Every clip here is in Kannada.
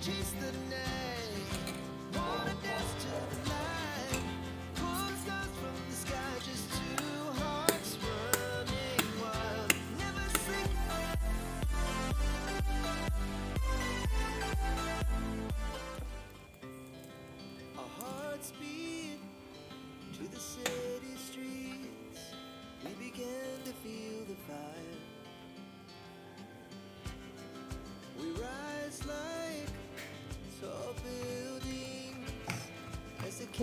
Chase the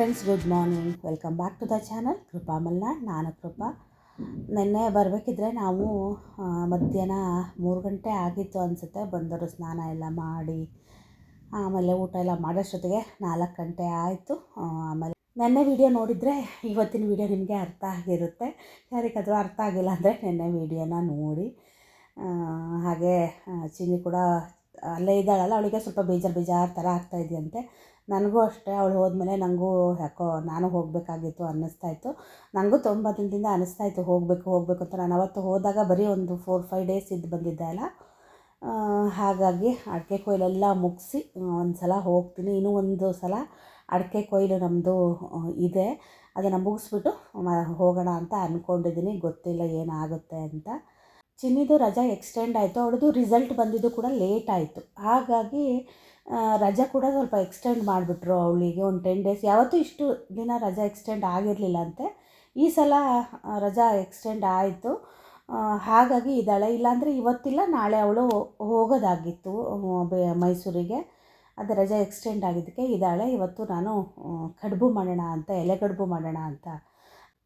friends good morning welcome back to the channel Krupa Malnad ನಾನು ಕೃಪಾ ನಿನ್ನೆ ಬರಬೇಕಿದ್ರೆ ನಾವು ಮಧ್ಯಾಹ್ನ ಮೂರು ಗಂಟೆ ಆಗಿತ್ತು ಅನಿಸುತ್ತೆ. ಬಂದರು ಸ್ನಾನ ಎಲ್ಲ ಮಾಡಿ, ಆಮೇಲೆ ಊಟ ಎಲ್ಲ ಮಾಡೋಷ್ಟೊತ್ತಿಗೆ ನಾಲ್ಕು ಗಂಟೆ ಆಯಿತು. ಆಮೇಲೆ ನೆನ್ನೆ ವಿಡಿಯೋ ನೋಡಿದರೆ ಇವತ್ತಿನ ವಿಡಿಯೋ ನಿಮಗೆ ಅರ್ಥ ಆಗಿರುತ್ತೆ. ಯಾರಿಗಾದರೂ ಅರ್ಥ ಆಗಿಲ್ಲ ಅಂದರೆ ನೆನ್ನೆ ವಿಡಿಯೋನ ನೋಡಿ. ಹಾಗೆ ಚಿನ್ನಿ ಕೂಡ ಅಲ್ಲೇ ಇದ್ದಾಳಲ್ಲ, ಅವಳಿಗೆ ಸ್ವಲ್ಪ ಬೇಜಾರು ಬೇಜಾರು ಥರ ಆಗ್ತಾ ಇದೆಯಂತೆ. ನನಗೂ ಅಷ್ಟೇ, ಅವಳು ಹೋದ್ಮೇಲೆ ನನಗೂ ಯಾಕೋ ನಾನು ಹೋಗಬೇಕಾಗಿತ್ತು ಅನ್ನಿಸ್ತಾ ಇತ್ತು. ನನಗೂ ತುಂಬ ದಿನದಿಂದ ಅನ್ನಿಸ್ತಾ ಇತ್ತು, ಹೋಗಬೇಕು ಹೋಗಬೇಕು ಅಂತ. ನಾನು ಅವತ್ತು ಹೋದಾಗ ಬರೀ ಒಂದು ಫೋರ್ ಫೈವ್ ಡೇಸ್ ಇದ್ದು ಬಂದಿದ್ದೆ ಅಲ್ಲ. ಹಾಗಾಗಿ ಅಡಿಕೆ ಕೊಯ್ಲೆಲ್ಲ ಮುಗಿಸಿ ಒಂದು ಸಲ ಹೋಗ್ತೀನಿ. ಇನ್ನೂ ಒಂದು ಸಲ ಅಡಿಕೆ ಕೊಯ್ಲು ನಮ್ಮದು ಇದೆ. ಅದನ್ನು ಮುಗಿಸ್ಬಿಟ್ಟು ಹೋಗೋಣ ಅಂತ ಅಂದ್ಕೊಂಡಿದ್ದೀನಿ ಗೊತ್ತಿಲ್ಲ ಏನಾಗುತ್ತೆ ಅಂತ. ಚಿನ್ನಿದು ರಜಾ ಎಕ್ಸ್ಟೆಂಡ್ ಆಯಿತು. ಅವಳದು ರಿಸಲ್ಟ್ ಬಂದಿದ್ದು ಕೂಡ ಲೇಟ್ ಆಯಿತು. ಹಾಗಾಗಿ ರಜಾ ಕೂಡ ಸ್ವಲ್ಪ ಎಕ್ಸ್ಟೆಂಡ್ ಮಾಡಿಬಿಟ್ರು ಅವಳಿಗೆ ಒಂದು ಟೆನ್ ಡೇಸ್ ಯಾವತ್ತೂ ಇಷ್ಟು ದಿನ ರಜಾ ಎಕ್ಸ್ಟೆಂಡ್ ಆಗಿರಲಿಲ್ಲ ಅಂತೆ. ಈ ಸಲ ರಜಾ ಎಕ್ಸ್ಟೆಂಡ್ ಆಯಿತು. ಹಾಗಾಗಿ ಇದ್ದಾಳೆ. ಇಲ್ಲಾಂದರೆ ಇವತ್ತಿಲ್ಲ, ನಾಳೆ ಅವಳು ಹೋಗೋದಾಗಿತ್ತು ಮೈಸೂರಿಗೆ. ಅದು ರಜಾ ಎಕ್ಸ್ಟೆಂಡ್ ಆಗಿದ್ದಕ್ಕೆ ಇದ್ದಾಳೆ. ಇವತ್ತು ನಾನು ಕಡುಬು ಮಾಡೋಣ ಅಂತ, ಎಲೆ ಕಡುಬು ಮಾಡೋಣ ಅಂತ.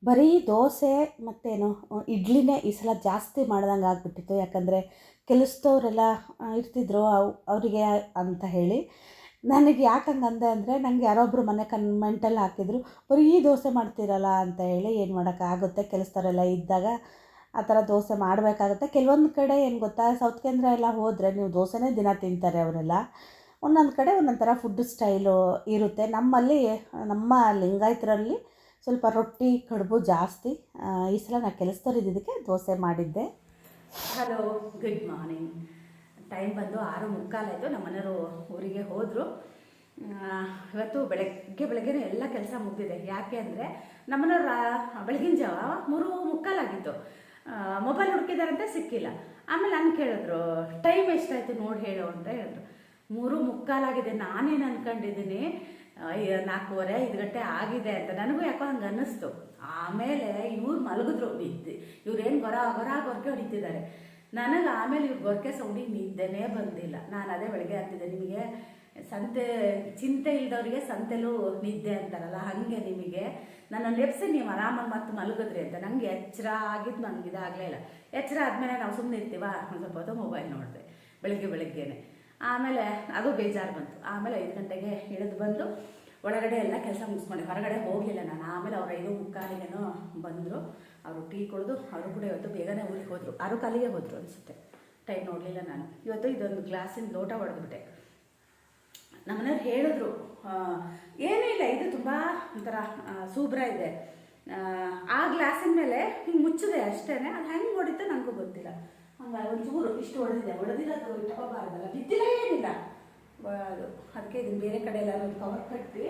ಬರೀ ದೋಸೆ ಮತ್ತೇನು ಇಡ್ಲಿನೇ ಈ ಸಲ ಜಾಸ್ತಿ ಮಾಡ್ದಂಗೆ ಆಗಿಬಿಟ್ಟಿತ್ತು ಯಾಕಂದರೆ ಕೆಲಸದವರೆಲ್ಲ ಇರ್ತಿದ್ರು ಅವು, ಅವರಿಗೆ ಅಂತ ಹೇಳಿ. ನನಗೆ ಯಾಕೆ ಹಂಗಂದೆ ಅಂದೆ ಅಂದರೆ ನನಗೆ ಯಾರೊಬ್ಬರು ಮನೆ ಕನ್ಮೆಂಟಲ್ಲಿ ಹಾಕಿದ್ರು, ಬರೀ ದೋಸೆ ಮಾಡ್ತೀರಲ್ಲ? ಅಂತ ಹೇಳಿ ಏನು ಮಾಡೋಕ್ಕಾಗುತ್ತೆ? ಕೆಲಸದವರೆಲ್ಲ ಇದ್ದಾಗ ಆ ಥರ ದೋಸೆ ಮಾಡಬೇಕಾಗುತ್ತೆ. ಕೆಲವೊಂದು ಕಡೆ ಏನು ಗೊತ್ತಾ ಸೌತ್ ಕೇಂದ್ರ ಎಲ್ಲ ಹೋದರೆ ನೀವು ದೋಸೆನೇ ದಿನ ತಿಂತಾರೆ ಅವರೆಲ್ಲ. ಒಂದೊಂದು ಕಡೆ ಒಂದೊಂದು ಥರ ಫುಡ್ ಸ್ಟೈಲು ಇರುತ್ತೆ. ನಮ್ಮಲ್ಲಿ, ನಮ್ಮ ಲಿಂಗಾಯತರಲ್ಲಿ ಸ್ವಲ್ಪ ರೊಟ್ಟಿ, ಕಡುಬು ಜಾಸ್ತಿ. ಈ ಸಲ ನಾನು ಕೆಲಸದವ್ರು ಇದ್ದಿದ್ದಕ್ಕೆ ದೋಸೆ ಮಾಡಿದ್ದೆ. ಹಲೋ ಗುಡ್ ಮಾರ್ನಿಂಗ್ ಟೈಮ್ ಬಂದು ಆರು ಮುಕ್ಕಾಲಾಯಿತು ನಮ್ಮ ಮನೆಯವರು ಊರಿಗೆ ಹೋದರು. ಇವತ್ತು ಬೆಳಗ್ಗೆ ಬೆಳಗ್ಗೆ ಎಲ್ಲ ಕೆಲಸ ಮುಗಿದಿದೆ. ಯಾಕೆ ಅಂದರೆ ನಮ್ಮನೆಯವ್ರು ಬೆಳಗಿನ ಜಾವ ಮೂರು ಮುಕ್ಕಾಲಾಗಿತ್ತು ಮೊಬೈಲ್ ಹುಡುಕಿದಾರಂತೆ ಸಿಕ್ಕಿಲ್ಲ. ಆಮೇಲೆ ನಾನು ಕೇಳಿದ್ರು ಟೈಮ್ ಎಷ್ಟಾಯಿತು ನೋಡಿ ಹೇಳು ಅಂತ ಹೇಳಿದ್ರು. ಮೂರು ಮುಕ್ಕಾಲಾಗಿದೆ ನಾನೇನು ಅನ್ಕೊಂಡಿದ್ದೀನಿ? ಅಯ್ಯ, ನಾಲ್ಕೂವರೆ ಐದು ಗಂಟೆ ಆಗಿದೆ ಅಂತ. ನನಗೂ ಯಾಕೋ ಹಂಗೆ ಅನ್ನಿಸ್ತು. ಆಮೇಲೆ ಇವ್ರು ಮಲಗಿದ್ರು. ಬಿದ್ದು ಇವ್ರೇನು ಗೊರ ಗೊರ, ಗೊರಕೆ ಹೊಡಿತಿದ್ದಾರೆ. ನನಗೆ ಆಮೇಲೆ ಇವ್ರು ಗೊರಕೆ ಸೌಂಡಿಗೆ ನಿದ್ದೆನೇ ಬಂದಿಲ್ಲ. ನಾನು ಅದೇ ಬೆಳಗ್ಗೆ ಆಗ್ತಿದ್ದೆ ನಿಮಗೆ ಸಂತೆ, ಚಿಂತೆ ಇಲ್ದವ್ರಿಗೆ ಸಂತೆಲೂ ನಿದ್ದೆ ಅಂತಾರಲ್ಲ, ಹಾಗೆ ನಿಮಗೆ. ನನ್ನ ನೆಪ್ಸಿ ನೀವು ಆರಾಮಾಗಿ ಮತ್ತೆ ಮಲಗಿದ್ರಿ ಅಂತ. ನನಗೆ ಎಚ್ಚರ ಆಗಿದ್ದು ನನಗೆ ಇದಾಗಲೇ ಇಲ್ಲ. ಎಚ್ಚರ ಆದಮೇಲೆ ನಾವು ಸುಮ್ಮನೆ ಇರ್ತೀವ? ಸ್ವಲ್ಪ ಹೊತ್ತು ಮೊಬೈಲ್ ನೋಡಿದೆ, ಬೆಳಗ್ಗೆ ಬೆಳಗ್ಗೆನೆ. ಆಮೇಲೆ ಅದು ಬೇಜಾರು ಬಂತು. ಆಮೇಲೆ ಐದು ಗಂಟೆಗೆ ಇಳಿದು ಬಂದು ಒಳಗಡೆ ಎಲ್ಲ ಕೆಲಸ ಮುಗಿಸ್ಕೊಂಡೆ. ಹೊರಗಡೆ ಹೋಗಿಲ್ಲ ನಾನು. ಆಮೇಲೆ ಅವ್ರು ಐದು ಮುಕ್ಕಾಲಿಗೆನೋ ಬಂದರು. ಅವರು ಟೀ ಕುಡಿದು ಅವರು ಕೂಡ ಇವತ್ತು ಬೇಗನೆ ಊರಿಗೆ ಹೋದರು. ಆರು ಕಾಲಿಗೆ ಹೋದರು ಅನಿಸುತ್ತೆ. ಟೈಮ್ ನೋಡಲಿಲ್ಲ ನಾನು. ಇವತ್ತು ಇದೊಂದು ಗ್ಲಾಸಿನ ಲೋಟ ಹೊಡೆದ್ಬಿಟ್ಟೆ. ನಮ್ಮನೆಯವ್ರು ಹೇಳಿದ್ರು ಏನೂ ಇಲ್ಲ ಇದು ತುಂಬ ಒಂಥರ ಸೂಬ್ರ ಇದೆ. ಆ, ಗ್ಲಾಸಿನ ಮೇಲೆ ಹಿಂಗೆ ಮುಚ್ಚಿದೆ ಅಷ್ಟೇ ಅದು ಹೆಂಗೆ ಹೊಡಿತು ನನಗೂ ಗೊತ್ತಿಲ್ಲ. ಹಂಗಾಗಿ ಒಂಚೂರು ಇಷ್ಟು ಹೊಡೆದಿದೆ. ಹೊಡೆದಿರೋದು ಇಟ್ಕೋಬಾರ್ದಲ್ಲ. ಬಿದ್ದಿಲ್ಲ ಏನಿಲ್ಲ. ಅದು, ಅದಕ್ಕೆ ಇದನ್ನು ಬೇರೆ ಕಡೆ ಎಲ್ಲ ಒಂದು ಕವರ್ ಕಟ್ಟಿ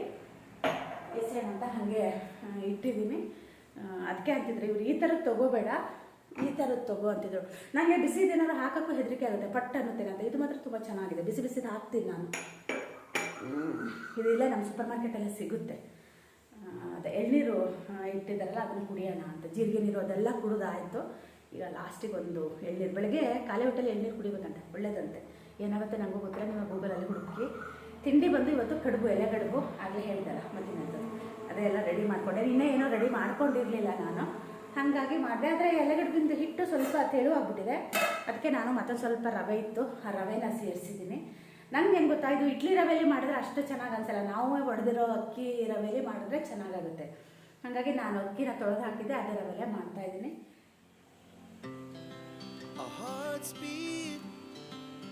ಎಸೆಯೋಣ ಅಂತ ಹಾಗೆ ಇಟ್ಟಿದ್ದೀನಿ. ಅದಕ್ಕೆ ಅಂತಿದ್ರು ಇವ್ರು ಈ ಥರದ್ದು ತೊಗೋಬೇಡ, ಈ ಥರದ್ದು ತಗೋ ಅಂತಿದ್ರು. ನನಗೆ ಬಿಸಿದೇನಾದ್ರು ಹಾಕೋಕ್ಕೂ ಹೆದರಿಕೆ ಆಗುತ್ತೆ ಪಟ್ಟ ಅನ್ನುತ್ತೇನೆ ಅಂತ ಇದು ಮಾತ್ರ ತುಂಬ ಚೆನ್ನಾಗಿದೆ, ಬಿಸಿ ಬಿಸಿದು ಹಾಕ್ತೀನಿ ನಾನು. ಇದೆಲ್ಲ ನಮ್ಮ ಸೂಪರ್ ಮಾರ್ಕೆಟಲ್ಲಿ ಸಿಗುತ್ತೆ. ಅದು ಎಳ್ನೀರು ಇಟ್ಟಿದ್ದಾರಲ್ಲ, ಅದನ್ನು ಕುಡಿಯೋಣ ಅಂತ. ಜೀರಿಗೆ ನೀರು, ಅದೆಲ್ಲ ಕುಡಿದಾಯಿತು. ಈಗ ಲಾಸ್ಟಿಗೆ ಒಂದು ಎಳ್ನೀರು. ಬೆಳಗ್ಗೆ ಖಾಲಿ ಹೊಟ್ಟೆಲಿ ಎಳ್ನೀರು ಕುಡಿಬೇಕಂತೆ, ಒಳ್ಳೇದಂತೆ. ಏನಾಗುತ್ತೆ ನನಗೂ ಗೊತ್ತಿಲ್ಲ ನೀವು ಗೂಗಲಲ್ಲಿ ಹುಡುಕಿ. ತಿಂಡಿ ಬಂದು ಇವತ್ತು ಕಡುಬು, ಎಲೆ ಕಡುಬು ಆಗಲೇ ಹೇಳಿದಲ್ಲ ಮತ್ತಿನದ್ದು ಅದೆಲ್ಲ ರೆಡಿ ಮಾಡಿಕೊಂಡೆ. ಇನ್ನೂ ಏನೋ ರೆಡಿ ಮಾಡ್ಕೊಂಡಿರಲಿಲ್ಲ ನಾನು. ಹಾಗಾಗಿ ಮಾಡಿದೆ. ಆದರೆ ಎಲೆಗಡ್ಬಿಂದು ಹಿಟ್ಟು ಸ್ವಲ್ಪ ತೆಳುವಾಗ್ಬಿಟ್ಟಿದೆ. ಅದಕ್ಕೆ ನಾನು ಮತ್ತೊಂದು ಸ್ವಲ್ಪ ರವೆ ಇತ್ತು. ಆ ರವೆನ ಸೇರಿಸಿದ್ದೀನಿ. ನಂಗೆ ಏನು ಗೊತ್ತಾ? ಇದು ಇಡ್ಲಿ ರವೆಲಿ ಮಾಡಿದ್ರೆ ಅಷ್ಟು ಚೆನ್ನಾಗಿ ಅನ್ಸಲ್ಲ. ನಾವೇ ಹೊಡೆದಿರೋ ಅಕ್ಕಿ ರವೆಯಲ್ಲಿ ಮಾಡಿದ್ರೆ ಚೆನ್ನಾಗಾಗುತ್ತೆ. ಹಾಗಾಗಿ ನಾನು ಅಕ್ಕಿನ ತೊಳೆದು ಹಾಕಿದ್ದೆ, ಅದೇ ರವೆಲ್ಲೇ ಮಾಡ್ತಾ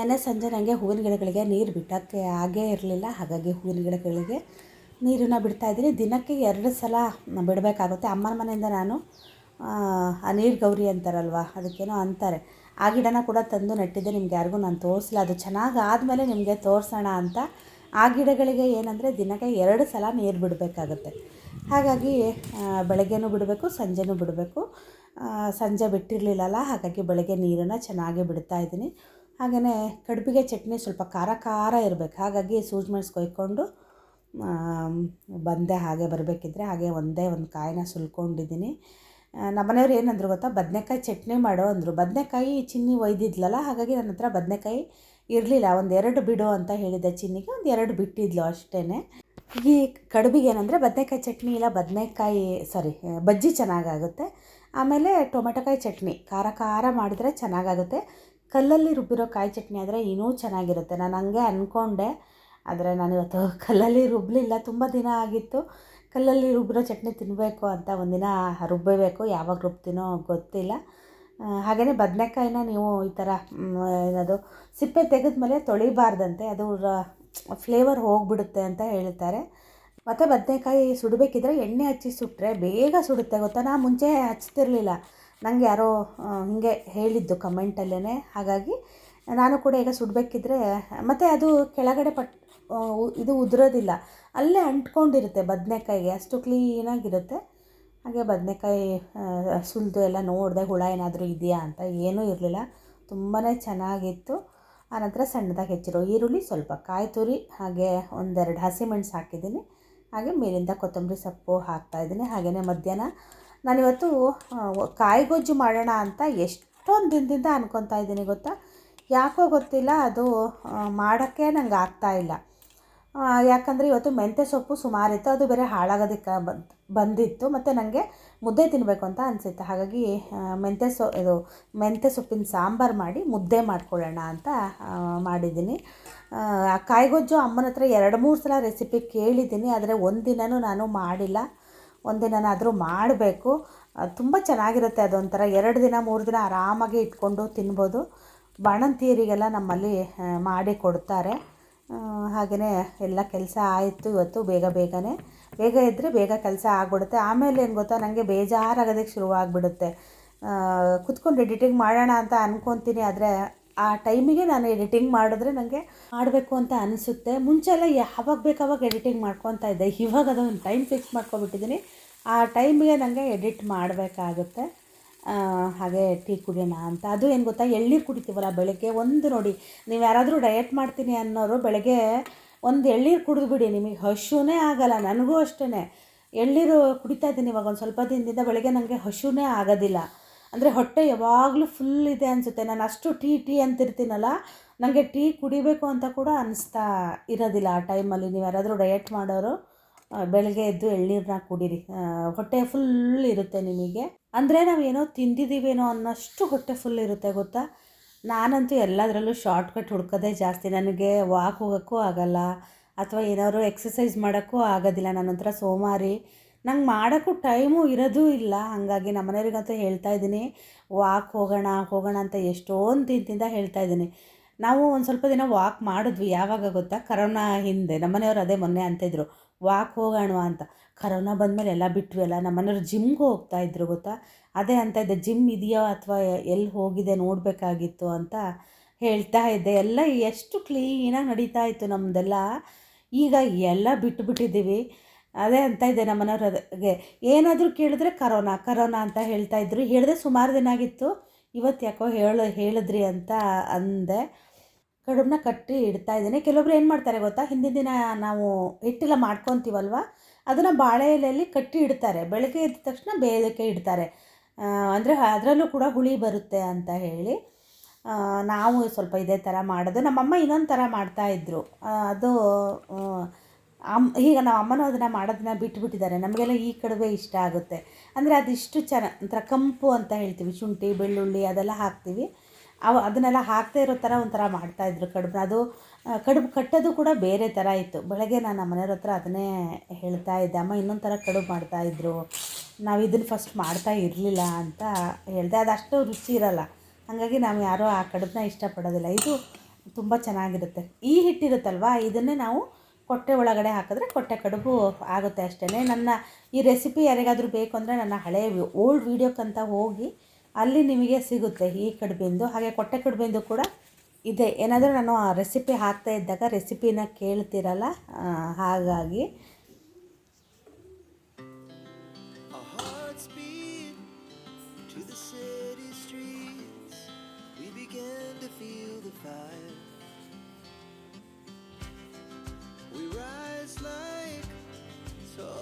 ನೆನ್ನೆ ಸಂಜೆ ನನಗೆ ಹೂವಿನ ಗಿಡಗಳಿಗೆ ನೀರು ಬಿಟ್ಟಕ್ಕೆ ಆಗೇ ಇರಲಿಲ್ಲ. ಹಾಗಾಗಿ ಹೂವಿನ ಗಿಡಗಳಿಗೆ ನೀರನ್ನು ಬಿಡ್ತಾಯಿದ್ದೀನಿ ದಿನಕ್ಕೆ ಎರಡು ಸಲ ಬಿಡಬೇಕಾಗುತ್ತೆ. ಅಮ್ಮನ ಮನೆಯಿಂದ ನಾನು ಆ, ನೀರು ಗೌರಿ ಅಂತಾರಲ್ವ ಅದಕ್ಕೇನೋ ಅಂತಾರೆ. ಆ ಗಿಡನ ಕೂಡ ತಂದು ನೆಟ್ಟಿದ್ದೆ ನಿಮ್ಗೆ ಯಾರಿಗೂ ನಾನು ತೋರಿಸಿಲ್ಲ ಅದು ಚೆನ್ನಾಗಿ ಆದಮೇಲೆ ನಿಮಗೆ ತೋರಿಸೋಣ ಅಂತ ಆ ಗಿಡಗಳಿಗೆ ಏನಂದರೆ ದಿನಕ್ಕೆ ಎರಡು ಸಲ ನೀರು ಬಿಡಬೇಕಾಗುತ್ತೆ. ಹಾಗಾಗಿ ಬೆಳಗ್ಗೆನೂ ಬಿಡಬೇಕು ಸಂಜೆನೂ ಬಿಡಬೇಕು. ಸಂಜೆ ಬಿಟ್ಟಿರಲಿಲ್ಲಲ್ಲ ಹಾಗಾಗಿ ಬೆಳಗ್ಗೆ ನೀರನ್ನು ಚೆನ್ನಾಗಿ ಬಿಡ್ತಾ ಇದ್ದೀನಿ. ಹಾಗೆಯೇ ಕಡುಬಿಗೆ ಚಟ್ನಿ ಸ್ವಲ್ಪ ಖಾರ ಖಾರ ಇರಬೇಕು. ಹಾಗಾಗಿ ಸೂಜಿ ಮೆಣಸು ಕೊಯ್ಕೊಂಡು ಬಂದೆ ಹಾಗೆ ಬರಬೇಕಿದ್ರೆ ಹಾಗೆ ಒಂದೇ ಒಂದು ಕಾಯಿನ ಸುಲ್ಕೊಂಡಿದ್ದೀನಿ. ನಮ್ಮ ನಮ್ಮನೆಯವ್ರು ಏನಂದ್ರು ಗೊತ್ತಾ, ಬದನೆಕಾಯಿ ಚಟ್ನಿ ಮಾಡೋ ಅಂದರು. ಬದನೆಕಾಯಿ ಚಿನ್ನಿ ಒಯ್ದಿದ್ಲಲ್ಲ, ಹಾಗಾಗಿ ನನ್ನ ಹತ್ರ ಬದನೆಕಾಯಿ ಇರಲಿಲ್ಲ. ಒಂದು ಎರಡು ಬಿಡು ಅಂತ ಹೇಳಿದ್ದೆ ಚಿನ್ನಿಗೆ, ಒಂದು ಎರಡು ಬಿಟ್ಟಿದ್ಲು ಅಷ್ಟೇ ಈ ಕಡುಬಿಗೆ ಏನಂದರೆ, ಬದನೆಕಾಯಿ ಚಟ್ನಿ ಇಲ್ಲ, ಬದನೆಕಾಯಿ ಸಾರಿ ಬಜ್ಜಿ ಚೆನ್ನಾಗಾಗುತ್ತೆ. ಆಮೇಲೆ ಟೊಮೆಟೊಕಾಯಿ ಚಟ್ನಿ, ಖಾರ ಖಾರ ಮಾಡಿದರೆ ಚೆನ್ನಾಗಾಗುತ್ತೆ. ಕಲ್ಲಲ್ಲಿ ರುಬ್ಬಿರೋ ಕಾಯಿ ಚಟ್ನಿ ಆದರೆ ಇನ್ನೂ ಚೆನ್ನಾಗಿರುತ್ತೆ. ನಾನು ಹಂಗೆ ಅಂದ್ಕೊಂಡೆ ಆದರೆ ನಾನು ಇವತ್ತು ಕಲ್ಲಲ್ಲಿ ರುಬ್ಬಲಿಲ್ಲ ತುಂಬ ದಿನ ಆಗಿತ್ತು. ಕಲ್ಲಲ್ಲಿ ರುಬ್ಬಿರೋ ಚಟ್ನಿ ತಿನ್ನಬೇಕು ಅಂತ ಒಂದಿನ ರುಬ್ಬಬೇಕು, ಯಾವಾಗ ರುಬ್ತೀನೋ ಗೊತ್ತಿಲ್ಲ. ಹಾಗೆಯೇ ಬದನೆಕಾಯಿನ ನೀವು ಈ ಥರ ಏನದು, ಸಿಪ್ಪೆ ತೆಗೆದ್ಮೇಲೆ ತೊಳಿಬಾರ್ದಂತೆ, ಅದು ಫ್ಲೇವರ್ ಹೋಗಿಬಿಡುತ್ತೆ ಅಂತ ಹೇಳ್ತಾರೆ. ಮತ್ತು ಬದನೆಕಾಯಿ ಸುಡಬೇಕಿದ್ರೆ ಎಣ್ಣೆ ಹಚ್ಚಿ ಸುಟ್ಟರೆ ಬೇಗ ಸುಡುತ್ತೆ, ಗೊತ್ತಾ? ನಾ ಮುಂಚೆ ಹಚ್ತಿರ್ಲಿಲ್ಲ. ನನಗೆ ಯಾರೋ ಹೀಗೆ ಹೇಳಿದ್ದು ಕಮೆಂಟಲ್ಲೇ ಹಾಗಾಗಿ ನಾನು ಕೂಡ ಈಗ ಸುಡಬೇಕಿದ್ರೆ, ಮತ್ತು ಅದು ಕೆಳಗಡೆ ಪಟ್ ಇದು ಉದುರೋದಿಲ್ಲ. ಅಲ್ಲೇ ಅಂಟ್ಕೊಂಡಿರುತ್ತೆ ಬದನೆಕಾಯಿಗೆ, ಅಷ್ಟು ಕ್ಲೀನಾಗಿರುತ್ತೆ. ಹಾಗೆ ಬದನೆಕಾಯಿ ಸುಲಿದು ಎಲ್ಲ ನೋಡಿದೆ ಹುಳ ಏನಾದರೂ ಇದೆಯಾ ಅಂತ ಏನೂ ಇರಲಿಲ್ಲ. ತುಂಬಾ ಚೆನ್ನಾಗಿತ್ತು. ಆನಂತರ ಸಣ್ಣದಾಗಿ ಹೆಚ್ಚಿರೋ ಈರುಳ್ಳಿ ಸ್ವಲ್ಪ ಕಾಯಿ ತುರಿ, ಹಾಗೆ ಒಂದೆರಡು ಹಸಿಮೆಣಸು ಹಾಕಿದ್ದೀನಿ. ಹಾಗೆ ಮೇಲಿಂದ ಕೊತ್ತಂಬರಿ ಸೊಪ್ಪು ಹಾಕ್ತಾಯಿದ್ದೀನಿ ಹಾಗೆಯೇ ಮಧ್ಯಾಹ್ನ ನಾನಿವತ್ತು ಕಾಯಿಗೊಜ್ಜು ಮಾಡೋಣ ಅಂತ ಎಷ್ಟೊಂದು ದಿನದಿಂದ ಅನ್ಕೊತಾ ಇದ್ದೀನಿ ಗೊತ್ತಾ? ಯಾಕೋ ಗೊತ್ತಿಲ್ಲ, ಅದು ಮಾಡೋಕ್ಕೆ ನಂಗೆ ಆಗ್ತಾಯಿಲ್ಲ ಯಾಕಂದರೆ ಇವತ್ತು ಮೆಂತ್ಯ ಸೊಪ್ಪು ಸುಮಾರಿತ್ತು, ಅದು ಬೇರೆ ಹಾಳಾಗೋದಕ್ಕೆ ಬಂದು, ಬಂದಿತ್ತು, ಮತ್ತು ನನಗೆ ಮುದ್ದೆ ತಿನ್ನಬೇಕು ಅಂತ ಅನಿಸುತ್ತೆ. ಹಾಗಾಗಿ ಮೆಂತ್ಯ ಸೊ, ಇದು, ಮೆಂತ್ಯ ಸೊಪ್ಪಿನ ಸಾಂಬಾರು ಮಾಡಿ ಮುದ್ದೆ ಮಾಡ್ಕೊಳ್ಳೋಣ ಅಂತ ಮಾಡಿದ್ದೀನಿ. ಕಾಯಿಗೊಜ್ಜು ಅಮ್ಮನ ಹತ್ರ ಎರಡು ಮೂರು ಸಲ ರೆಸಿಪಿ ಕೇಳಿದ್ದೀನಿ, ಆದರೆ ಒಂದಿನನೂ ನಾನು ಮಾಡಿಲ್ಲ. ಒಂದಿನಾದರೂ ಮಾಡಬೇಕು. ತುಂಬ ಚೆನ್ನಾಗಿರುತ್ತೆ ಅದೊಂಥರ. ಎರಡು ದಿನ, ಮೂರು ದಿನ ಆರಾಮಾಗಿ ಇಟ್ಕೊಂಡು ತಿನ್ಬೋದು. ಬಾಣಂತಿಯರಿಗೆಲ್ಲ ನಮ್ಮಲ್ಲಿ ಮಾಡಿ ಕೊಡ್ತಾರೆ. ಹಾಗೆಯೇ ಎಲ್ಲ ಕೆಲಸ ಆಯಿತು ಇವತ್ತು ಬೇಗ ಬೇಗನೆ. ಬೇಗ ಇದ್ದರೆ ಬೇಗ ಕೆಲಸ ಆಗ್ಬಿಡುತ್ತೆ. ಆಮೇಲೆ ಏನು ಗೊತ್ತಾ ನನಗೆ ಬೇಜಾರಾಗೋದಕ್ಕೆ ಶುರುವಾಗ್ಬಿಡುತ್ತೆ. ಕುತ್ಕೊಂಡು ಎಡಿಟಿಂಗ್ ಮಾಡೋಣ ಅಂತ ಅಂದ್ಕೊತೀನಿ ಆದರೆ ಆ ಟೈಮಿಗೆ ನಾನು ಎಡಿಟಿಂಗ್ ಮಾಡಿದ್ರೆ ನನಗೆ ಮಾಡಬೇಕು ಅಂತ ಅನಿಸುತ್ತೆ. ಮುಂಚೆ ಎಲ್ಲ ಯಾವಾಗ ಬೇಕು ಅವಾಗ ಎಡಿಟಿಂಗ್ ಮಾಡ್ಕೊತಾ ಇದ್ದೆ. ಇವಾಗ ಅದೊಂದು ಟೈಮ್ ಫಿಕ್ಸ್ ಮಾಡ್ಕೊಬಿಟ್ಟಿದ್ದೀನಿ. ಆ ಟೈಮಿಗೆ ನನಗೆ ಎಡಿಟ್ ಮಾಡಬೇಕಾಗುತ್ತೆ. ಹಾಗೆ ಟೀ ಕುಡಿಯೋಣ ಅಂತ. ಅದು ಏನು ಗೊತ್ತಾ? ಎಳ್ನೀರು ಕುಡಿತೀವಲ್ಲ ಬೆಳಗ್ಗೆ ಒಂದು ನೋಡಿ. ನೀವು ಯಾರಾದರೂ ಡಯಟ್ ಮಾಡ್ತೀನಿ ಅನ್ನೋರು ಬೆಳಗ್ಗೆ ಒಂದು ಎಳ್ನೀರು ಕುಡಿದ್ಬಿಡಿ ನಿಮಗೆ ಹಶುನೇ ಆಗಲ್ಲ. ನನಗೂ ಅಷ್ಟೇ ಎಳ್ನೀರು ಕುಡಿತಾ ಇದ್ದೀನಿ ಇವಾಗ ಒಂದು ಸ್ವಲ್ಪ ದಿನದಿಂದ. ಬೆಳಗ್ಗೆ ನನಗೆ ಹಶುನೇ ಆಗೋದಿಲ್ಲ. ಅಂದರೆ ಹೊಟ್ಟೆ ಯಾವಾಗಲೂ ಫುಲ್ ಇದೆ ಅನಿಸುತ್ತೆ. ನಾನು ಅಷ್ಟು ಟೀ ಟೀ ಅಂತಿರ್ತೀನಲ್ಲ ನನಗೆ ಟೀ ಕುಡಿಬೇಕು ಅಂತ ಕೂಡ ಅನಿಸ್ತಾ ಇರೋದಿಲ್ಲ ಆ ಟೈಮಲ್ಲಿ ನೀವು ಯಾರಾದರೂ ಡಯಟ್ ಮಾಡೋರು ಬೆಳಗ್ಗೆ ಎದ್ದು ಎಳ್ನೀರನ್ನ ಕುಡೀರಿ. ಹೊಟ್ಟೆ ಫುಲ್ ಇರುತ್ತೆ ನಿಮಗೆ. ಅಂದರೆ ನಾವು ಏನೋ ತಿಂದಿದ್ದೀವೇನೋ ಅನ್ನೋಷ್ಟು ಹೊಟ್ಟೆ ಫುಲ್ ಇರುತ್ತೆ, ಗೊತ್ತಾ? ನಾನಂತೂ ಎಲ್ಲದರಲ್ಲೂ ಶಾರ್ಟ್ಕಟ್ ಹುಡ್ಕೋದೇ ಜಾಸ್ತಿ. ನನಗೆ ವಾಕ್ ಹೋಗೋಕ್ಕೂ ಆಗಲ್ಲ, ಅಥವಾ ಏನಾದ್ರು ಎಕ್ಸಸೈಸ್ ಮಾಡೋಕ್ಕೂ ಆಗೋದಿಲ್ಲ. ನನ್ನಂತರ ಸೋಮಾರಿ. ನಂಗೆ ಮಾಡೋಕ್ಕೂ ಟೈಮು ಇರೋದೂ ಇಲ್ಲ. ಹಾಗಾಗಿ ನಮ್ಮ ಮನೆಯವ್ರಿಗಂತೂ ಹೇಳ್ತಾ ಇದ್ದೀನಿ. ವಾಕ್ ಹೋಗೋಣ ಹೋಗೋಣ ಅಂತ ಎಷ್ಟೊಂದು ದಿನದಿಂದ ಹೇಳ್ತಾ ಇದ್ದೀನಿ. ನಾವು ಒಂದು ಸ್ವಲ್ಪ ದಿನ ವಾಕ್ ಮಾಡಿದ್ವಿ ಯಾವಾಗ ಗೊತ್ತಾ? ಕರೋನಾ ಹಿಂದೆ. ನಮ್ಮನೆಯವ್ರು ಅದೇ ಮೊನ್ನೆ ಅಂತಿದ್ರು ವಾಕ್ ಹೋಗೋಣ ಅಂತ. ಕರೋನಾ ಬಂದಮೇಲೆ ಎಲ್ಲ ಬಿಟ್ವಿ ಅಲ್ಲ. ನಮ್ಮನೆಯವ್ರು ಜಿಮ್ಗೆ ಹೋಗ್ತಾ ಇದ್ರು ಗೊತ್ತಾ? ಅದೇ ಅಂತ ಇದ್ದೆ. ಜಿಮ್ ಇದೆಯೋ ಅಥವಾ ಎಲ್ಲಿ ಹೋಗಿದೆ ನೋಡಬೇಕಾಗಿತ್ತು ಅಂತ ಹೇಳ್ತಾ ಇದ್ದೆ. ಎಲ್ಲ ಎಷ್ಟು ಕ್ಲೀನಾಗಿ ನಡೀತಾ ಇತ್ತು ನಮ್ಮದೆಲ್ಲ ಈಗ ಎಲ್ಲ ಬಿಟ್ಟು ಬಿಟ್ಟಿದ್ದೀವಿ ಅದೇ ಅಂತ ಇದೆ ನಮ್ಮ ಮನೆಯವ್ರಿಗೆ. ಏನಾದರೂ ಕೇಳಿದ್ರೆ ಕರೋನಾ ಕರೋನಾ ಅಂತ ಹೇಳ್ತಾ ಇದ್ರು. ಹೇಳಿದೆ ಸುಮಾರು ದಿನ ಆಗಿತ್ತು. ಇವತ್ತು ಯಾಕೋ ಹೇಳ, ಹೇಳಿದ್ರಿ ಅಂತ ಅಂದೆ. ಕಡುಬನ್ನ ಕಟ್ಟಿ ಇಡ್ತಾ ಇದ್ದೀನಿ. ಕೆಲವೊಬ್ರು ಏನು ಮಾಡ್ತಾರೆ ಗೊತ್ತಾ? ಹಿಂದಿನ ದಿನ ನಾವು ಹಿಟ್ಟೆಲ್ಲ ಮಾಡ್ಕೊತೀವಲ್ವ? ಅದನ್ನು ಬಾಳೆ ಎಲೆಯಲ್ಲಿ ಕಟ್ಟಿ ಇಡ್ತಾರೆ. ಬೆಳಗ್ಗೆ ಎದ್ದ ತಕ್ಷಣ ಬೇಯಕ್ಕೆ ಇಡ್ತಾರೆ. ಅಂದರೆ ಅದರಲ್ಲೂ ಕೂಡ ಹುಳಿ ಬರುತ್ತೆ ಅಂತ ಹೇಳಿ. ನಾವು ಸ್ವಲ್ಪ ಇದೇ ಥರ ಮಾಡೋದು. ನಮ್ಮಮ್ಮ ಇನ್ನೊಂದು ಥರ ಮಾಡ್ತಾಯಿದ್ರು ಅದು ಅಮ್ ಈಗ ನಾವು ಅಮ್ಮನೂ ಅದನ್ನು ಮಾಡೋದನ್ನ ಬಿಟ್ಟುಬಿಟ್ಟಿದ್ದಾರೆ ನಮಗೆಲ್ಲ ಈ ಕಡುಬೆ ಇಷ್ಟ ಆಗುತ್ತೆ. ಅಂದರೆ ಅದಿಷ್ಟು ಚೆನ್ನ, ಒಂಥರ ಕಂಪು ಅಂತ ಹೇಳ್ತೀವಿ. ಶುಂಠಿ, ಬೆಳ್ಳುಳ್ಳಿ ಅದೆಲ್ಲ ಹಾಕ್ತೀವಿ. ಅವ, ಅದನ್ನೆಲ್ಲ ಹಾಕ್ತಾ ಇರೋ ಥರ ಒಂಥರ ಮಾಡ್ತಾಯಿದ್ರು ಕಡುಬನ್ನ ಅದು ಕಡುಬು ಕಟ್ಟೋದು ಕೂಡ ಬೇರೆ ಥರ ಇತ್ತು. ಬೆಳಗ್ಗೆ ನಾನು ಮನೆಯವ್ರ ಹತ್ರ ಅದನ್ನೇ ಹೇಳ್ತಾ ಇದ್ದೆ. ಅಮ್ಮ, ಇನ್ನೊಂದು ಥರ ಕಡುಬು ಮಾಡ್ತಾಯಿದ್ರು ನಾವು ಇದನ್ನು ಫಸ್ಟ್ ಮಾಡ್ತಾ ಇರಲಿಲ್ಲ ಅಂತ ಹೇಳಿದೆ. ಅದು ಅಷ್ಟು ರುಚಿ ಇರಲ್ಲ. ಹಾಗಾಗಿ ನಾವು ಯಾರೂ ಆ ಕಡುಬನ್ನ ಇಷ್ಟಪಡೋದಿಲ್ಲ. ಇದು ತುಂಬ ಚೆನ್ನಾಗಿರುತ್ತೆ. ಈ ಹಿಟ್ಟಿರುತ್ತಲ್ವ? ಇದನ್ನೇ ನಾವು ಕೊಟ್ಟೆ ಒಳಗಡೆ ಹಾಕಿದ್ರೆ ಕೊಟ್ಟೆ ಕಡುಬು ಆಗುತ್ತೆ ಅಷ್ಟೇ ನನ್ನ ಈ ರೆಸಿಪಿ ಯಾರಿಗಾದರೂ ಬೇಕು ಅಂದರೆ ನನ್ನ ಹಳೆಯ ಓಲ್ಡ್ ವೀಡಿಯೋಕ್ಕಂತ ಹೋಗಿ ಅಲ್ಲಿ ನಿಮಗೆ ಸಿಗುತ್ತೆ ಈ ಕಡುಬಿಂದು. ಹಾಗೆ ಕೊಟ್ಟೆ ಕಡುಬಿಂದು ಕೂಡ ಇದೆ. ಏನಾದರೂ ನಾನು ಆ ರೆಸಿಪಿ ಹಾಕ್ತಾ ಇದ್ದಾಗ ರೆಸಿಪಿನ ಕೇಳ್ತಿರಲ್ಲ? ಹಾಗಾಗಿ. Fire.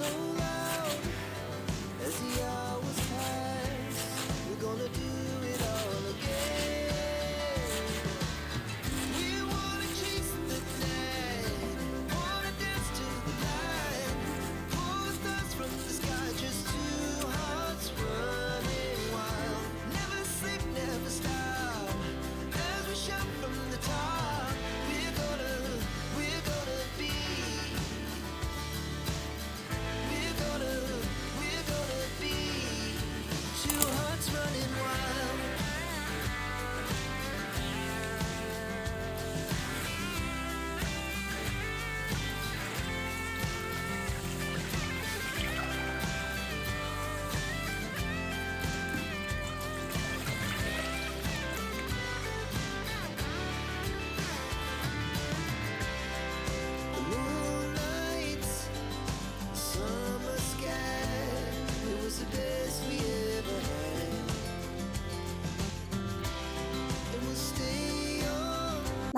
so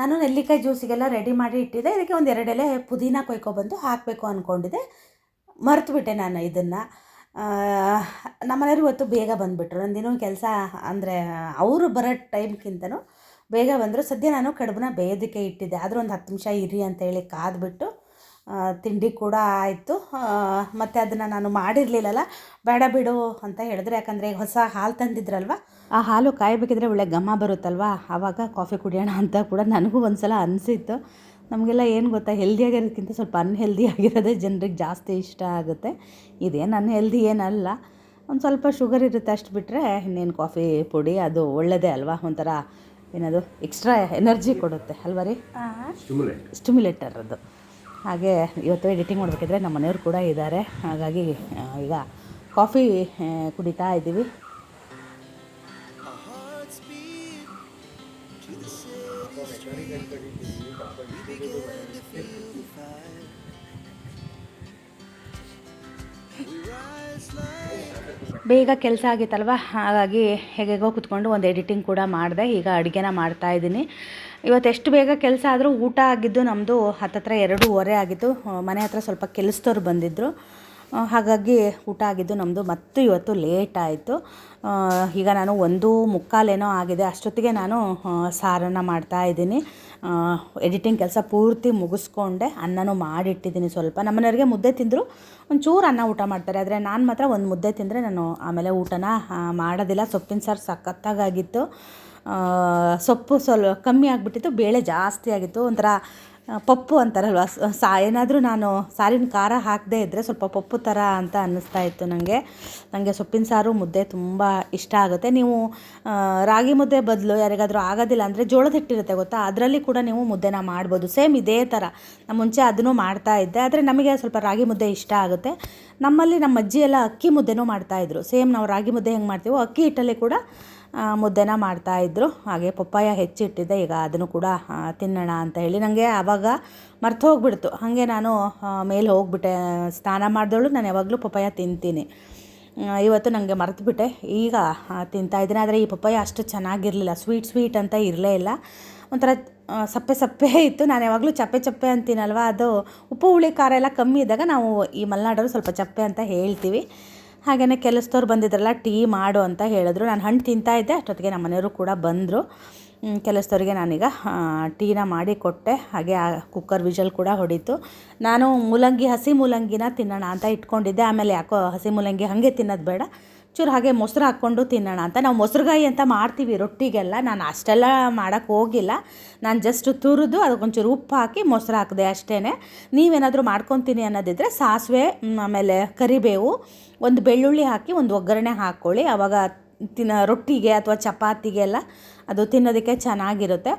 ನಾನು ನೆಲ್ಲಿಕಾಯಿ ಜ್ಯೂಸಿಗೆಲ್ಲ ರೆಡಿ ಮಾಡಿ ಇಟ್ಟಿದ್ದೆ. ಇದಕ್ಕೆ ಒಂದು ಎರಡೆಲೆ ಪುದೀನ ಕೊಯ್ಕೊಬಂದು ಹಾಕಬೇಕು ಅಂದ್ಕೊಂಡಿದ್ದೆ ಮರೆತುಬಿಟ್ಟೆ ನಾನು ಇದನ್ನು. ನಮ್ಮನೆಯವರು ಇವತ್ತು ಬೇಗ ಬಂದುಬಿಟ್ರು. ನಂದೇನೋ ಕೆಲಸ ಅಂದರೆ ಅವರು ಬರೋ ಟೈಮ್ಗಿಂತನೂ ಬೇಗ ಬಂದರು. ಸದ್ಯ ನಾನು ಕಡುಬನ್ನ ಬೇಯೋದಕ್ಕೆ ಇಟ್ಟಿದ್ದೆ. ಆದರೂ ಒಂದು ಹತ್ತು ನಿಮಿಷ ಇರಿ ಅಂತೇಳಿ ಕಾದ್ಬಿಟ್ಟು ತಿಂಡಿ ಕೂಡ ಆಯಿತು. ಮತ್ತು ಅದನ್ನು ನಾನು ಮಾಡಿರಲಿಲ್ಲಲ್ಲ ಬೇಡ ಬಿಡು ಅಂತ ಹೇಳಿದ್ರೆ. ಯಾಕಂದರೆ ಈಗ ಹೊಸ ಹಾಲು ತಂದಿದ್ರಲ್ವ? ಆ ಹಾಲು ಕಾಯಬೇಕಿದ್ರೆ ಒಳ್ಳೆ ಘಮ ಬರುತ್ತಲ್ವ? ಆವಾಗ ಕಾಫಿ ಕುಡಿಯೋಣ ಅಂತ ಕೂಡ ನನಗೂ ಒಂದು ಸಲ ಅನಿಸಿತ್ತು. ನಮಗೆಲ್ಲ ಏನು ಗೊತ್ತಾ ಹೆಲ್ದಿಯಾಗಿರೋದಕ್ಕಿಂತ ಸ್ವಲ್ಪ ಅನ್ಹೆಲ್ದಿ ಆಗಿರೋದೇ ಜನರಿಗೆ ಜಾಸ್ತಿ ಇಷ್ಟ ಆಗುತ್ತೆ. ಇದೇನು ಅನ್ಹೆಲ್ದಿ ಏನಲ್ಲ. ಒಂದು ಸ್ವಲ್ಪ ಶುಗರ್ ಇರುತ್ತೆ ಅಷ್ಟು ಬಿಟ್ಟರೆ ಇನ್ನೇನು ಕಾಫಿ ಪುಡಿ ಅದು ಒಳ್ಳೆಯದೇ ಅಲ್ವಾ? ಒಂಥರ ಏನದು ಎಕ್ಸ್ಟ್ರಾ ಎನರ್ಜಿ ಕೊಡುತ್ತೆ. ಅಲ್ವಾ ರೀ? ಸ್ಟಿಮ್ಯುಲೇಟರ್ ಅದು. ಹಾಗೆ ಇವತ್ತು ಎಡಿಟಿಂಗ್ ಮಾಡಬೇಕಿದ್ರೆ ನಮ್ಮ ಮನೆಯವರು ಕೂಡ ಇದ್ದಾರೆ. ಹಾಗಾಗಿ ಈಗ ಕಾಫಿ ಕುಡಿತಾ ಇದ್ದೀವಿ. ಬೇಗ ಕೆಲಸ ಆಗಿತ್ತಲ್ವ? ಹಾಗಾಗಿ ಹೇಗೆಗೋ ಕುತ್ಕೊಂಡು ಒಂದು ಎಡಿಟಿಂಗ್ ಕೂಡ ಮಾಡಿದೆ. ಈಗ ಅಡುಗೆನ ಮಾಡ್ತಾ ಇದ್ದೀನಿ. ಇವತ್ತು ಎಷ್ಟು ಬೇಗ ಕೆಲಸ ಆದರೂ ಊಟ ಆಗಿದ್ದು ನಮ್ಮದು ಹತ್ತತ್ರ ಎರಡೂವರೆ ಆಗಿತ್ತು. ಮನೆ ಹತ್ರ ಸ್ವಲ್ಪ ಕೆಲಸದವ್ರು ಬಂದಿದ್ದರು ಹಾಗಾಗಿ ಊಟ ಆಗಿದ್ದು ನಮ್ಮದು ಮತ್ತು ಇವತ್ತು ಲೇಟ್ ಆಯಿತು. ಈಗ ನಾನು ಒಂದು ಮುಕ್ಕಾಲೇನೋ ಆಗಿದೆ. ಅಷ್ಟೊತ್ತಿಗೆ ನಾನು ಸಾರನ್ನು ಮಾಡ್ತಾ ಇದ್ದೀನಿ. ಎಡಿಟಿಂಗ್ ಕೆಲಸ ಪೂರ್ತಿ ಮುಗಿಸ್ಕೊಂಡೆ. ಅನ್ನನೂ ಮಾಡಿಟ್ಟಿದ್ದೀನಿ ಸ್ವಲ್ಪ. ನಮ್ಮನೆಯವ್ರಿಗೆ ಮುದ್ದೆ ತಿಂದರು. ಒಂಚೂರು ಅನ್ನ ಊಟ ಮಾಡ್ತಾರೆ. ಆದರೆ ನಾನು ಮಾತ್ರ ಒಂದು ಮುದ್ದೆ ತಿಂದರೆ ನಾನು ಆಮೇಲೆ ಊಟನ ಮಾಡೋದಿಲ್ಲ. ಸೊಪ್ಪಿನ ಸಾರು ಸಖತ್ತಾಗಿತ್ತು ಸೊಪ್ಪು ಸ್ವಲ್ಪ ಕಮ್ಮಿ ಆಗಿಬಿಟ್ಟಿತ್ತು. ಬೇಳೆ ಜಾಸ್ತಿ ಆಗಿತ್ತು. ಒಂಥರ ಪಪ್ಪು ಅಂತಾರಲ್ವ? ಸ- ಏನಾದರೂ ನಾನು ಸಾರಿನ ಖಾರ ಹಾಕದೇ ಇದ್ದರೆ ಸ್ವಲ್ಪ ಪಪ್ಪು ಥರ ಅಂತ ಅನ್ನಿಸ್ತಾ ಇತ್ತು ನನಗೆ ನನಗೆ ಸೊಪ್ಪಿನ ಸಾರು, ಮುದ್ದೆ ತುಂಬ ಇಷ್ಟ ಆಗುತ್ತೆ. ನೀವು ರಾಗಿ ಮುದ್ದೆ ಬದಲು ಯಾರಿಗಾದರೂ ಆಗೋದಿಲ್ಲ ಅಂದರೆ ಜೋಳದ ಹಿಟ್ಟಿರುತ್ತೆ ಗೊತ್ತಾ? ಅದರಲ್ಲಿ ಕೂಡ ನೀವು ಮುದ್ದೆನ ಮಾಡ್ಬೋದು. ಸೇಮ್ ಇದೇ ಥರ ನಾನು ಮುಂಚೆ ಅದನ್ನು ಮಾಡ್ತಾ ಇದ್ದೆ. ಆದರೆ ನಮಗೆ ಸ್ವಲ್ಪ ರಾಗಿ ಮುದ್ದೆ ಇಷ್ಟ ಆಗುತ್ತೆ. ನಮ್ಮಲ್ಲಿ ನಮ್ಮ ಅಜ್ಜಿ ಎಲ್ಲ ಅಕ್ಕಿ ಮುದ್ದೆನೂ ಮಾಡ್ತಾಯಿದ್ರು ಸೇಮ್ ನಾವು ರಾಗಿ ಮುದ್ದೆ ಹೆಂಗೆ ಮಾಡ್ತೀವೋ ಅಕ್ಕಿ ಹಿಟ್ಟಲ್ಲಿ ಕೂಡ ಮುದ್ದೆನ ಮಾಡ್ತಾಯಿದ್ರು ಹಾಗೆ ಪಪ್ಪಾಯ ಹೆಚ್ಚಿಟ್ಟಿದ್ದೆ, ಈಗ ಅದನ್ನು ಕೂಡ ತಿನ್ನೋಣ ಅಂತ ಹೇಳಿ. ನನಗೆ ಆವಾಗ ಮರ್ತು ಹೋಗ್ಬಿಡ್ತು. ಹಾಗೆ ನಾನು ಮೇಲೆ ಹೋಗ್ಬಿಟ್ಟೆ. ಸ್ನಾನ ಮಾಡಿದವಳು, ನಾನು ಯಾವಾಗಲೂ ಪಪ್ಪಾಯ ತಿಂತೀನಿ. ಇವತ್ತು ನನಗೆ ಮರೆತುಬಿಟ್ಟೆ. ಈಗ ತಿಂತಾಯಿದ್ದೀನಿ ಆದರೆ ಈ ಪಪ್ಪಾಯ ಅಷ್ಟು ಚೆನ್ನಾಗಿರಲಿಲ್ಲ. ಸ್ವೀಟ್ ಸ್ವೀಟ್ ಅಂತ ಇರಲೇ ಇಲ್ಲ. ಒಂಥರ ಸಪ್ಪೆ ಸಪ್ಪೆ ಇತ್ತು. ನಾನು ಯಾವಾಗಲೂ ಚಪ್ಪೆ ಚಪ್ಪೆ ಅಂತೀನಲ್ವ? ಅದು ಉಪ್ಪು, ಹುಳಿ, ಖಾರ ಎಲ್ಲ ಕಮ್ಮಿ ಇದ್ದಾಗ ನಾವು ಈ ಮಲೆನಾಡಲ್ಲಿ ಸ್ವಲ್ಪ ಚಪ್ಪೆ ಅಂತ ಹೇಳ್ತೀವಿ. ಹಾಗೆಯೇ ಕೆಲಸದವ್ರು ಬಂದಿದ್ರಲ್ಲ, ಟೀ ಮಾಡು ಅಂತ ಹೇಳಿದ್ರು. ನಾನು ಹಣ್ಣು ತಿಂತಾ ಇದ್ದೆ, ಅಷ್ಟೊತ್ತಿಗೆ ನಮ್ಮ ಮನೆಯವರು ಕೂಡ ಬಂದರು. ಕೆಲಸದವ್ರಿಗೆ ನಾನೀಗ ಟೀನ ಮಾಡಿ ಕೊಟ್ಟೆ. ಹಾಗೆ ಆ ಕುಕ್ಕರ್ ವಿಜಲ್ ಕೂಡ ಹೊಡೀತು. ನಾನು ಮೂಲಂಗಿ, ಹಸಿ ಮೂಲಂಗಿನ ತಿನ್ನೋಣ ಅಂತ ಇಟ್ಕೊಂಡಿದ್ದೆ. ಆಮೇಲೆ ಯಾಕೋ ಹಸಿ ಮೂಲಂಗಿ ಹಾಗೆ ತಿನ್ನೋದು ಬೇಡ. ಚೂರು ಹಾಗೆ ಮೊಸರು ಹಾಕ್ಕೊಂಡು ತಿನ್ನೋಣ ಅಂತ. ನಾವು ಮೊಸರುಗಾಯಿ ಅಂತ ಮಾಡ್ತೀವಿ ರೊಟ್ಟಿಗೆಲ್ಲ. ನಾನು ಅಷ್ಟೆಲ್ಲ ಮಾಡೋಕ್ಕೆ ಹೋಗಿಲ್ಲ. ನಾನು ಜಸ್ಟ್ ತುರಿದು ಅದಕ್ಕೊಂಚೂರು ಉಪ್ಪು ಹಾಕಿ ಮೊಸರು ಹಾಕಿದೆ ಅಷ್ಟೇ ನೀವೇನಾದರೂ ಮಾಡ್ಕೊತೀನಿ ಅನ್ನೋದಿದ್ರೆ ಸಾಸಿವೆ ಆಮೇಲೆ ಕರಿಬೇವು, ಒಂದು ಬೆಳ್ಳುಳ್ಳಿ ಹಾಕಿ ಒಂದು ಒಗ್ಗರಣೆ ಹಾಕ್ಕೊಳ್ಳಿ ಅವಾಗ ತಿನ್ನ ರೊಟ್ಟಿಗೆ ಅಥವಾ ಚಪಾತಿಗೆಲ್ಲ ಅದು ತಿನ್ನೋದಕ್ಕೆ ಚೆನ್ನಾಗಿರುತ್ತೆ.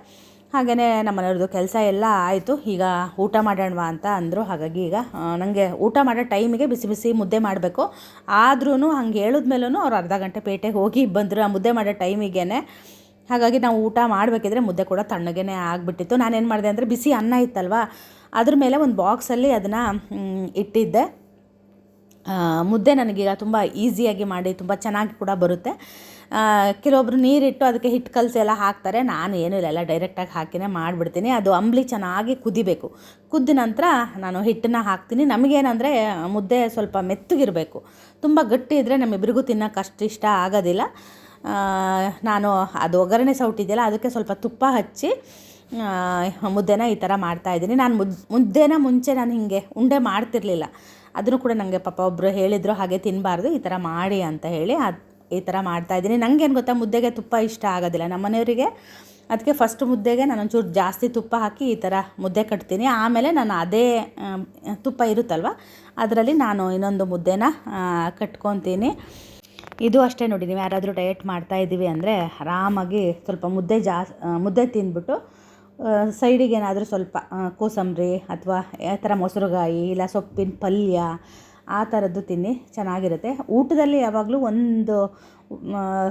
ಹಾಗೆಯೇ ನಮ್ಮ ಮನೆಯವ್ರದ್ದು ಕೆಲಸ ಎಲ್ಲ ಆಯಿತು. ಈಗ ಊಟ ಮಾಡೋಣವಾ ಅಂತ ಅಂದರು. ಹಾಗಾಗಿ ಈಗ ನನಗೆ ಊಟ ಮಾಡೋ ಟೈಮಿಗೆ ಬಿಸಿ ಬಿಸಿ ಮುದ್ದೆ ಮಾಡಬೇಕು. ಆದ್ರೂ ಹಂಗೆ ಹೇಳಿದ್ಮೇಲೂ ಅವ್ರು ಅರ್ಧ ಗಂಟೆ ಪೇಟೆಗೆ ಹೋಗಿ ಬಂದರು ಆ ಮುದ್ದೆ ಮಾಡೋ ಟೈಮಿಗೇ ಹಾಗಾಗಿ ನಾವು ಊಟ ಮಾಡಬೇಕಿದ್ರೆ ಮುದ್ದೆ ಕೂಡ ತಣ್ಣಗೇ ಆಗಿಬಿಟ್ಟಿತ್ತು. ನಾನೇನು ಮಾಡಿದೆ ಅಂದರೆ ಬಿಸಿ ಅನ್ನ ಇತ್ತಲ್ವ, ಅದ್ರ ಮೇಲೆ ಒಂದು ಬಾಕ್ಸಲ್ಲಿ ಅದನ್ನು ಇಟ್ಟಿದ್ದೆ. ಮುದ್ದೆ ನನಗೀಗ ತುಂಬ ಈಸಿಯಾಗಿ ಮಾಡಿ, ತುಂಬ ಚೆನ್ನಾಗಿ ಕೂಡ ಬರುತ್ತೆ. ಆ, ಕೆಲವೊಬ್ರು ನೀರಿಟ್ಟು ಅದಕ್ಕೆ ಹಿಟ್ಟು ಕಲಸಿ ಎಲ್ಲ ಹಾಕ್ತಾರೆ. ನಾನು ಏನೂ ಇಲ್ಲ ಎಲ್ಲ ಡೈರೆಕ್ಟಾಗಿ ಹಾಕಿನೇ ಮಾಡಿಬಿಡ್ತೀನಿ. ಅದು ಅಂಬ್ಲಿ ಚೆನ್ನಾಗಿ ಕುದಿಬೇಕು. ಕುದ್ದ ನಂತರ ನಾನು ಹಿಟ್ಟನ್ನ ಹಾಕ್ತೀನಿ. ನಮಗೇನಂದರೆ ಮುದ್ದೆ ಸ್ವಲ್ಪ ಮೆತ್ತಗಿರಬೇಕು. ತುಂಬ ಗಟ್ಟಿ ಇದ್ದರೆ ನಮ್ಮಿಬ್ಬರಿಗೂ ತಿನ್ನೋಕೆ ಅಷ್ಟು ಇಷ್ಟ ಆಗೋದಿಲ್ಲ. ನಾನು ಅದು ಒಗ್ಗರಣೆ ಸೌಟಿದೆಯಲ್ಲ ಅದಕ್ಕೆ ಸ್ವಲ್ಪ ತುಪ್ಪ ಹಚ್ಚಿ ಮುದ್ದೆನ ಈ ಥರ ಮಾಡ್ತಾಯಿದ್ದೀನಿ ನಾನು ಮುದ್ ಮುದ್ದೆನ ಮುಂಚೆ ನಾನು ಹೀಗೆ ಉಂಡೆ ಮಾಡ್ತಿರ್ಲಿಲ್ಲ. ಅದನ್ನು ಕೂಡ ನನಗೆ ಪಾಪ ಒಬ್ಬರು ಹೇಳಿದರು ಹಾಗೆ ತಿನ್ನಬಾರ್ದು ಈ ಥರ ಮಾಡಿ ಅಂತ ಹೇಳಿ ಅದು ಈ ಥರ ಮಾಡ್ತಾಯಿದ್ದೀನಿ ನನಗೇನು ಗೊತ್ತಾ, ಮುದ್ದೆಗೆ ತುಪ್ಪ ಇಷ್ಟ ಆಗೋದಿಲ್ಲ. ನಮ್ಮ ಮನೆಯವರಿಗೆ ಅದಕ್ಕೆ ಫಸ್ಟ್ ಮುದ್ದೆಗೆ ನಾನು ಒಂಚೂರು ಜಾಸ್ತಿ ತುಪ್ಪ ಹಾಕಿ ಈ ಥರ ಮುದ್ದೆ ಕಟ್ತೀನಿ. ಆಮೇಲೆ ನಾನು ಅದೇ ತುಪ್ಪ ಇರುತ್ತಲ್ವ, ಅದರಲ್ಲಿ ನಾನು ಇನ್ನೊಂದು ಮುದ್ದೆನ ಕಟ್ಕೊತೀನಿ. ಇದು ಅಷ್ಟೇ ನೋಡಿ, ನೀವು ಯಾರಾದರೂ ಡಯಟ್ ಮಾಡ್ತಾ ಇದ್ದೀವಿ ಅಂದರೆ ಆರಾಮಾಗಿ ಸ್ವಲ್ಪ ಮುದ್ದೆ ಜಾಸ್ ಮುದ್ದೆ ತಿಂದ್ಬಿಟ್ಟು ಸೈಡಿಗೆ ಏನಾದರೂ ಸ್ವಲ್ಪ ಕೋಸಂಬರಿ ಅಥವಾ ಯಾವ ಥರ ಮೊಸರುಗಾಯಿ ಇಲ್ಲ ಸೊಪ್ಪಿನ ಪಲ್ಯ ಆ ಥರದ್ದು ತಿನ್ನಿ ಚೆನ್ನಾಗಿರುತ್ತೆ. ಊಟದಲ್ಲಿ ಯಾವಾಗಲೂ ಒಂದು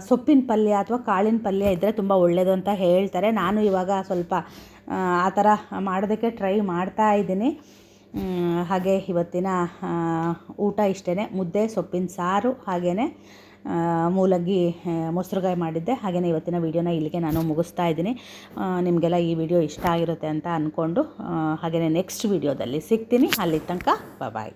ಸೊಪ್ಪಿನ ಪಲ್ಯ ಅಥವಾ ಕಾಳಿನ ಪಲ್ಯ ಇದ್ದರೆ ತುಂಬ ಒಳ್ಳೆಯದು ಅಂತ ಹೇಳ್ತಾರೆ. ನಾನು ಇವಾಗ ಸ್ವಲ್ಪ ಆ, ಥರ ಮಾಡೋದಕ್ಕೆ ಟ್ರೈ ಮಾಡ್ತಾ ಇದ್ದೀನಿ. ಹಾಗೆ ಇವತ್ತಿನ ಊಟ ಇಷ್ಟೇ ಮುದ್ದೆ ಸೊಪ್ಪಿನ ಸಾರು ಹಾಗೆಯೇ ಮೂಲಂಗಿ ಮೊಸರುಗಾಯಿ ಮಾಡಿದ್ದೆ. ಹಾಗೆಯೇ ಇವತ್ತಿನ ವೀಡಿಯೋನ ಇಲ್ಲಿಗೆ ನಾನು ಮುಗಿಸ್ತಾ ಇದ್ದೀನಿ. ನಿಮಗೆಲ್ಲ ಈ ವಿಡಿಯೋ ಇಷ್ಟ ಆಗಿರುತ್ತೆ ಅಂತ ಅಂದ್ಕೊಂಡು ಹಾಗೆಯೇ ನೆಕ್ಸ್ಟ್ ವೀಡಿಯೋದಲ್ಲಿ ಸಿಗ್ತೀನಿ. ಅಲ್ಲಿ ತನಕ ಬಾಯ್